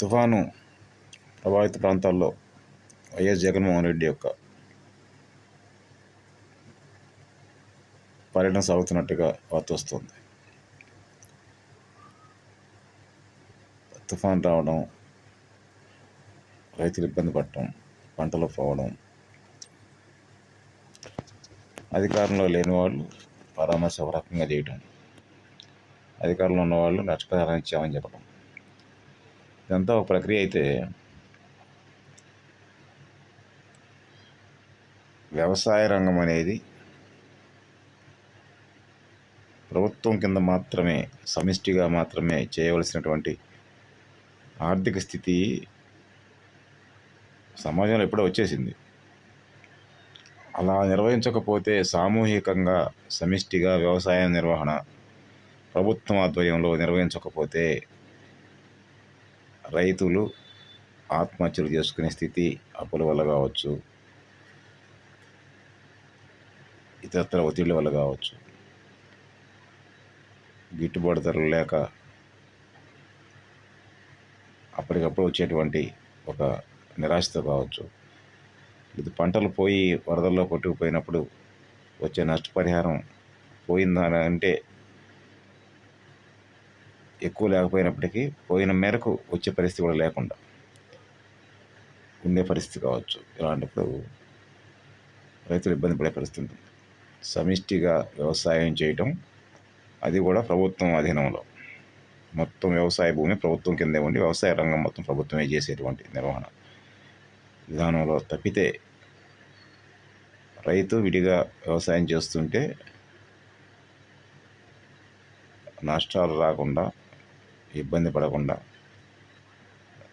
తుఫాను ప్రభావిత ప్రాంతాల్లో వైఎస్ జగన్మోహన్ రెడ్డి యొక్క పర్యటన సాగుతున్నట్టుగా వార్త వస్తుంది. తుఫాన్ రావడం రైతులు ఇబ్బంది పడటం పంటలు పోవడం అధికారంలో లేని వాళ్ళు పరామర్శ రకంగా చేయటం అధికారంలో ఉన్న వాళ్ళు నష్టపరిహారం ఇచ్చామని చెప్పడం ఇదంతా ఒక ప్రక్రియ అయితే వ్యవసాయ రంగం అనేది ప్రభుత్వం కింద మాత్రమే సమిష్టిగా మాత్రమే చేయవలసినటువంటి ఆర్థిక స్థితి సమాజంలో ఎప్పుడో వచ్చేసింది. అలా నిర్వహించకపోతే సామూహికంగా సమిష్టిగా వ్యవసాయ నిర్వహణ ప్రభుత్వం ఆధ్వర్యంలో నిర్వహించకపోతే రైతులు ఆత్మహత్యలు చేసుకునే స్థితి అప్పుల వల్ల కావచ్చు ఇతరత్ర ఒత్తిళ్ళ వల్ల కావచ్చు. గిట్టుబాటు ధరలు లేక అప్పటికప్పుడు వచ్చేటువంటి ఒక నిరాశతో కావచ్చు. ఇది పంటలు పోయి వరదల్లో కొట్టుకుపోయినప్పుడు వచ్చే నష్టపరిహారం పోయిందా అంటే ఎక్కువ లేకపోయినప్పటికీ పోయిన మేరకు వచ్చే పరిస్థితి కూడా లేకుండా ఉండే పరిస్థితి కావచ్చు. ఇలాంటప్పుడు రైతులు ఇబ్బంది పడే పరిస్థితి ఉంటుంది. సమిష్టిగా వ్యవసాయం చేయటం అది కూడా ప్రభుత్వం అధీనంలో. మొత్తం వ్యవసాయ భూమి ప్రభుత్వం కిందే ఉండి వ్యవసాయ రంగం మొత్తం ప్రభుత్వమే చేసేటువంటి నిర్వహణ. విధానంలో తప్పితే రైతు విడిగా వ్యవసాయం చేస్తుంటే నష్టాలు రాకుండా ఇబ్బంది పడకుండా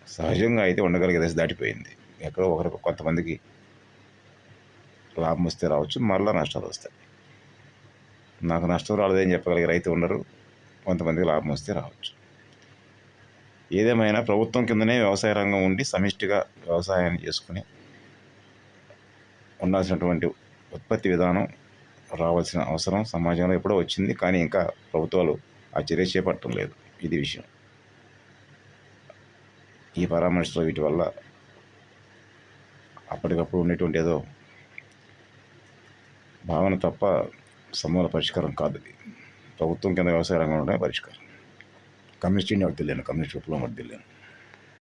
సహజంగా అయితే ఉండగలిగే దశ దాటిపోయింది. ఎక్కడో ఒకరికి కొంతమందికి లాభం వస్తే రావచ్చు మరలా నష్టాలు వస్తాయి. నాకు నష్టం రాలేదని చెప్పగలిగే రైతు ఉండరు కొంతమందికి లాభం వస్తే రావచ్చు. ఏదేమైనా ప్రభుత్వం కిందనే వ్యవసాయ రంగం ఉండి సమిష్టిగా వ్యవసాయాన్ని చేసుకుని ఉండాల్సినటువంటి ఉత్పత్తి విధానం రావాల్సిన అవసరం సమాజంలో ఎప్పుడో వచ్చింది కానీ ఇంకా ప్రభుత్వాలు ఆ చర్య చేపట్టడం లేదు. ఇది విషయం. ఈ పరామర్శలో వీటి వల్ల అప్పటికప్పుడు ఉండేటువంటి ఏదో భావన తప్ప సమూల పరిష్కారం కాదు. ప్రభుత్వం కింద వ్యవసాయ రంగంలోనే పరిష్కారం. కమ్యూనిస్ట్ ఇండియా తెలియను కమ్యూనిస్ట్ విప్లవం తెలియను